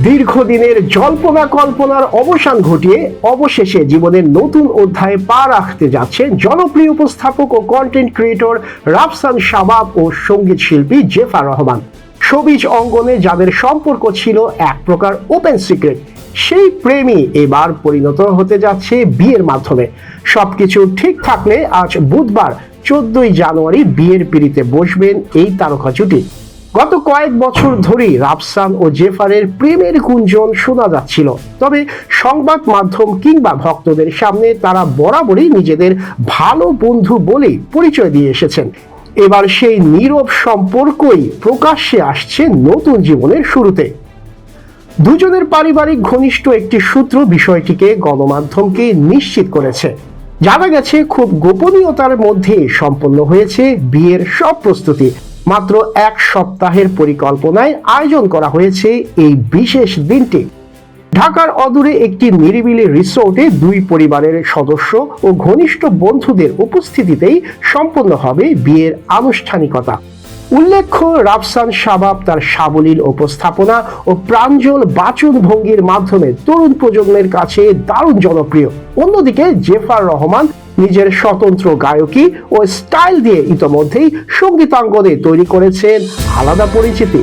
দীর্ঘদিনের জল্পনা কল্পনার অবসান ঘটিয়ে অবশেষে জীবনের নতুন অধ্যায়ে পা রাখতে যাচ্ছেন জনপ্রিয় উপস্থাপক ও কন্টেন্ট ক্রিয়েটর রাফসান শাবাব ও সংগীত শিল্পী জেফার রহমান। সবিজ অঙ্গনে যাদের সম্পর্ক ছিল এক প্রকার ওপেন সিক্রেট সেই প্রেমই এবার পরিণত হতে যাচ্ছে বিয়ের মাধ্যমে। সবকিছু ঠিক থাকলে আজ বুধবার চোদ্দই জানুয়ারি বিয়ের পিড়িতে বসবেন এই তারকা জুটি। গত কয়েক বছর ধরেই রাফসান ও জেফারের প্রেমের গুঞ্জন শোনা যাচ্ছিল। তবে সংবাদ মাধ্যম কিংবা ভক্তদের সামনে তারা বরাবরই নিজেদের ভালো বন্ধু বলেই পরিচয় দিয়ে এসেছেন। এবার সেই নীরব সম্পর্কই প্রকাশ্যে আসছে নতুন জীবনের শুরুতে। দুজনের পারিবারিক ঘনিষ্ঠ একটি সূত্র বিষয়টিকে গণমাধ্যমকে নিশ্চিত করেছে। জানা গেছে, খুব গোপনীয়তার মধ্যে সম্পন্ন হয়েছে বিয়ের সব প্রস্তুতি। মাত্র এক সপ্তাহের পরিকল্পনায় আয়োজন করা হয়েছে এই বিশেষ দিনটি। ঢাকার অদূরে একটি নিরিবিলি রিসোর্টে দুই পরিবারের সদস্য ও ঘনিষ্ঠ বন্ধুদের উপস্থিতিতেই সম্পন্ন হবে বিয়ের আনুষ্ঠানিকতা। উল্লেখ্য, রাফসান শাবাব তার সাবলীল উপস্থাপনা ও প্রাঞ্জল বাচন ভঙ্গির মাধ্যমে তরুণ প্রজন্মের কাছে দারুণ জনপ্রিয়। অন্যদিকে জেফার রহমান নিজের স্বতন্ত্র গায়কী ও স্টাইল দিয়ে ইতোমধ্যেই সঙ্গীতাঙ্গনে তৈরি করেছেন আলাদা পরিচিতি।